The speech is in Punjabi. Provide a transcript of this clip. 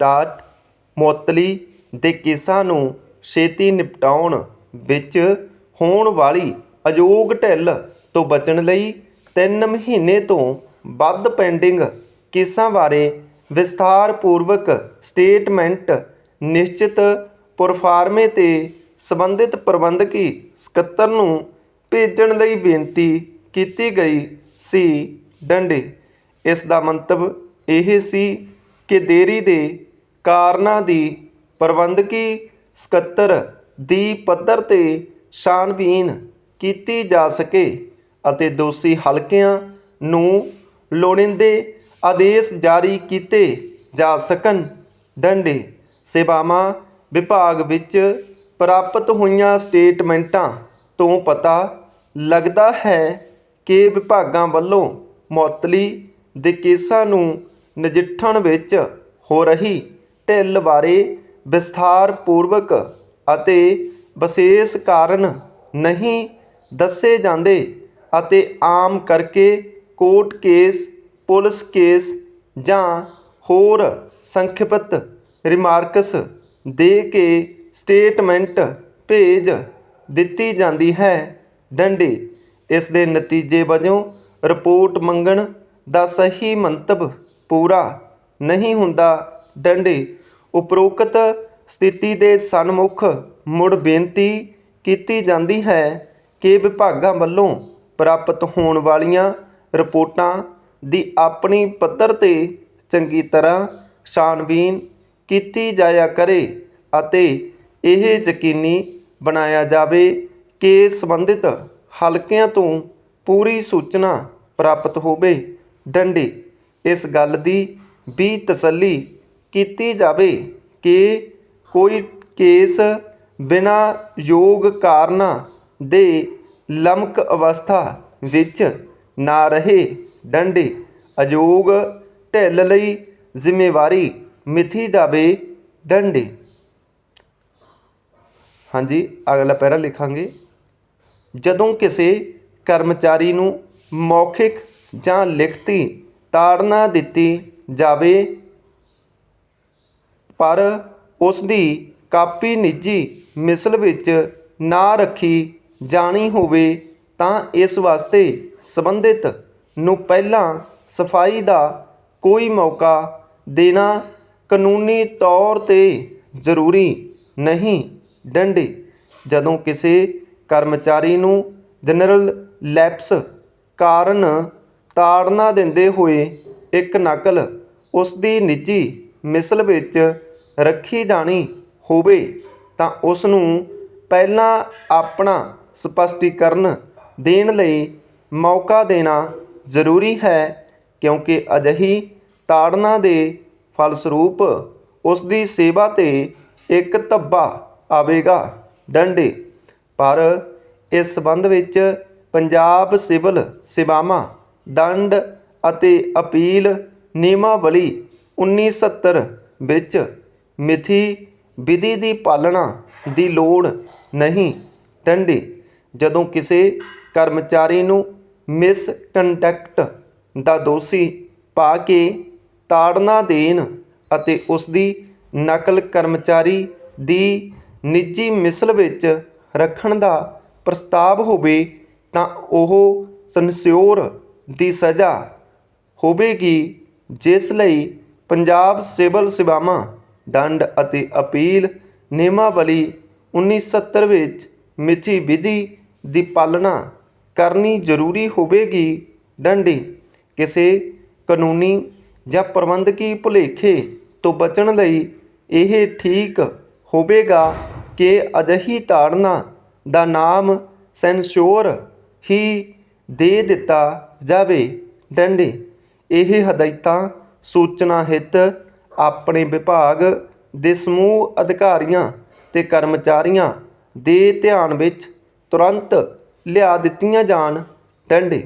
ਸਟਾਰਟ ਮੁਅੱਤਲੀ ਦੇ ਕੇਸਾਂ ਨੂੰ ਛੇਤੀ ਨਿਪਟਾਉਣ ਵਿੱਚ ਹੋਣ ਵਾਲੀ ਅਯੋਗ ਢਿੱਲ ਤੋਂ ਬਚਣ ਲਈ 3 ਮਹੀਨੇ ਤੋਂ ਵੱਧ ਪੈਂਡਿੰਗ ਕੇਸਾਂ ਬਾਰੇ ਵਿਸਥਾਰਪੂਰਵਕ ਸਟੇਟਮੈਂਟ ਨਿਸ਼ਚਿਤ ਪ੍ਰੋਫਾਰਮੇ ਤੇ ਸੰਬੰਧਿਤ ਪ੍ਰਬੰਧਕੀ ਸਕੱਤਰ ਨੂੰ ਭੇਜਣ ਲਈ ਬੇਨਤੀ ਕੀਤੀ ਗਈ ਸੀ ਡੰਡੇ। ਇਸ ਦਾ ਮੰਤਵ ਇਹ ਸੀ ਕਿ ਦੇਰੀ ਦੇ ਕਾਰਨਾਂ ਦੀ ਪ੍ਰਬੰਧਕੀ ਸਕੱਤਰ ਦੀ ਪੱਧਰ ਤੇ ਛਾਣਬੀਣ ਕੀਤੀ ਜਾ ਸਕੇ ਅਤੇ ਦੋਸ਼ੀ ਹਲਕਿਆਂ ਨੂੰ ਲੋੜੀਂਦੇ ਆਦੇਸ਼ ਜਾਰੀ ਕੀਤੇ ਜਾ ਸਕਣ। ਡੰਡੇ, ਸੇਵਾਵਾਂ ਵਿਭਾਗ ਵਿੱਚ ਪ੍ਰਾਪਤ ਹੋਈਆਂ ਸਟੇਟਮੈਂਟਾਂ ਤੋਂ ਪਤਾ ਲੱਗਦਾ ਹੈ ਕਿ ਵਿਭਾਗਾਂ ਵੱਲੋਂ ਮੁਅੱਤਲੀ ਦੇ ਕੇਸਾਂ ਨੂੰ ਨਜਿੱਠਣ ਵਿੱਚ ਹੋ ਰਹੀ ਢਿੱਲ ਬਾਰੇ ਵਿਸਥਾਰਪੂਰਵਕ ਅਤੇ ਵਿਸ਼ੇਸ਼ ਕਾਰਨ ਨਹੀਂ ਦੱਸੇ ਜਾਂਦੇ ਅਤੇ ਆਮ ਕਰਕੇ ਕੋਰਟ ਕੇਸ, ਪੁਲਿਸ ਕੇਸ ਜਾਂ ਹੋਰ ਸੰਖਿਪਤ ਰਿਮਾਰਕਸ ਦੇ ਕੇ ਸਟੇਟਮੈਂਟ ਭੇਜ ਦਿੱਤੀ ਜਾਂਦੀ ਹੈ। ਡੰਡੇ, ਇਸ ਦੇ ਨਤੀਜੇ ਵਜੋਂ ਰਿਪੋਰਟ ਮੰਗਣ ਦਾ ਸਹੀ ਮੰਤਵ ਪੂਰਾ ਨਹੀਂ ਹੁੰਦਾ। ਡੰਡੇ ਉਪਰੋਕਤ ਸਥਿਤੀ ਦੇ ਸਨਮੁਖ ਮੁੜ ਬੇਨਤੀ ਕੀਤੀ ਜਾਂਦੀ ਹੈ ਕਿ ਵਿਭਾਗਾਂ ਵੱਲੋਂ ਪ੍ਰਾਪਤ ਹੋਣ ਵਾਲੀਆਂ ਰਿਪੋਰਟਾਂ ਦੀ ਆਪਣੀ ਪੱਧਰ ਤੇ ਚੰਗੀ ਤਰ੍ਹਾਂ ਛਾਨਬੀਨ ਕੀਤੀ ਜਾਇਆ ਕਰੇ ਅਤੇ ਇਹ ਯਕੀਨੀ ਬਣਾਇਆ ਜਾਵੇ ਕਿ ਸੰਬੰਧਿਤ ਹਲਕਿਆਂ ਤੋਂ ਪੂਰੀ ਸੂਚਨਾ ਪ੍ਰਾਪਤ ਹੋਵੇ। ਡੰਡੇ, ਇਸ ਗੱਲ ਦੀ ਵੀ ਤਸੱਲੀ ਕੀਤੀ ਜਾਵੇ ਕਿ ਕੋਈ ਕੇਸ ਬਿਨਾਂ ਯੋਗ ਕਾਰਨਾਂ ਦੇ ਲਮਕ ਅਵਸਥਾ ਵਿੱਚ ਨਾ ਰਹੇ, ਡੰਡੇ, ਅਯੋਗ ਢਿੱਲ ਲਈ ਜ਼ਿੰਮੇਵਾਰੀ ਮਿਥੀ ਜਾਵੇ, ਡੰਡੇ। ਹਾਂਜੀ, ਅਗਲਾ ਪੈਰਾ ਲਿਖਾਂਗੇ। ਜਦੋਂ ਕਿਸੇ ਕਰਮਚਾਰੀ ਨੂੰ ਮੌਖਿਕ ਜਾਂ ਲਿਖਤੀ ਤਾੜਨਾ ਦਿੱਤੀ ਜਾਵੇ ਪਰ ਉਸ ਦੀ ਕਾਪੀ ਨਿੱਜੀ ਮਿਸਲ ਵਿੱਚ ਨਾ ਰੱਖੀ ਜਾਣੀ ਹੋਵੇ ਤਾਂ ਇਸ ਵਾਸਤੇ ਸੰਬੰਧਿਤ ਨੂੰ ਪਹਿਲਾਂ ਸਫ਼ਾਈ ਦਾ ਕੋਈ ਮੌਕਾ ਦੇਣਾ ਕਾਨੂੰਨੀ ਤੌਰ ਤੇ ਜ਼ਰੂਰੀ ਨਹੀਂ। ਡੰਡੇ, ਜਦੋਂ ਕਿਸੇ ਕਰਮਚਾਰੀ ਨੂੰ ਜਨਰਲ ਲੈਪਸ ਕਾਰਨ ਤਾੜਨਾ ਦਿੰਦੇ ਹੋਏ ਇੱਕ ਨਕਲ ਉਸ ਦੀ ਨਿੱਜੀ ਮਿਸਲ ਵਿੱਚ ਰੱਖੀ ਜਾਣੀ ਹੋਵੇ ਤਾਂ ਉਸ ਨੂੰ ਪਹਿਲਾਂ ਆਪਣਾ ਸਪਸ਼ਟੀਕਰਨ ਦੇਣ ਲਈ ਮੌਕਾ ਦੇਣਾ ਜ਼ਰੂਰੀ ਹੈ ਕਿਉਂਕਿ ਅਜਿਹੀ ਤਾੜਨਾ ਦੇ ਫਲਸਰੂਪ ਉਸ ਦੀ ਸੇਵਾ ਤੇ ਇੱਕ ਧੱਬਾ ਆਵੇਗਾ ਡੰਡੇ। ਪਰ ਇਸ ਸੰਬੰਧ ਵਿੱਚ ਪੰਜਾਬ ਸਿਵਲ ਸੇਵਾਵਾਂ, ਦੰਡ ਅਤੇ ਅਪੀਲ ਨਿਯਮਾਵਲੀ 1970 ਵਿੱਚ ਮਿਥੀ ਵਿਧੀ ਦੀ ਪਾਲਣਾ ਦੀ ਲੋੜ ਨਹੀਂ। ਡੰਡੇ ਜਦੋਂ ਕਿਸੇ ਕਰਮਚਾਰੀ ਨੂੰ ਮਿਸ ਕੰਟੈਕਟ ਦਾ ਦੋਸ਼ੀ ਪਾ ਕੇ ਤਾੜਨਾ ਦੇਣ ਅਤੇ ਉਸ ਦੀ ਨਕਲ ਕਰਮਚਾਰੀ ਦੀ ਨਿੱਜੀ ਮਿਸਲ ਵਿੱਚ ਰੱਖਣ ਦਾ ਪ੍ਰਸਤਾਵ ਹੋਵੇ, ਤਾਂ ਉਹ ਸੰਸਿਓਰ ਦੀ ਸਜ਼ਾ ਹੋਵੇਗੀ, ਜਿਸ ਲਈ ਪੰਜਾਬ ਸਿਵਲ ਸੇਵਾਵਾਂ ਦੰਡ ਅਤੇ ਅਪੀਲ ਨਿਯਮਾਵਲੀ 1970 ਵਿੱਚ ਮਿਥੀ ਵਿਧੀ ਦੀ ਪਾਲਣਾ ਕਰਨੀ ਜ਼ਰੂਰੀ ਹੋਵੇਗੀ। ਡੰਡੀ, ਕਿਸੇ ਕਾਨੂੰਨੀ ਜਾਂ ਪ੍ਰਬੰਧਕੀ ਭੁਲੇਖੇ ਤੋਂ ਬਚਣ ਲਈ ਇਹ ਠੀਕ ਹੋਵੇਗਾ ਕਿ ਅਜਿਹੀ ਤਾੜਨਾ ਦਾ ਨਾਮ ਸੈਂਸੋਰ ਹੀ ਦੇ ਦਿੱਤਾ ਜਾਵੇ। ਡੰਡੇ, ਇਹ ਹਦਾਇਤਾਂ, ਸੂਚਨਾ, ਹਿੱਤ ਆਪਣੇ ਵਿਭਾਗ ਦੇ ਸਮੂਹ ਅਧਿਕਾਰੀਆਂ ਤੇ ਕਰਮਚਾਰੀਆਂ ਦੇ ਧਿਆਨ ਵਿੱਚ ਤੁਰੰਤ ਲਿਆ ਦਿੱਤੀਆਂ ਜਾਣ, ਟੈਂਡੇ।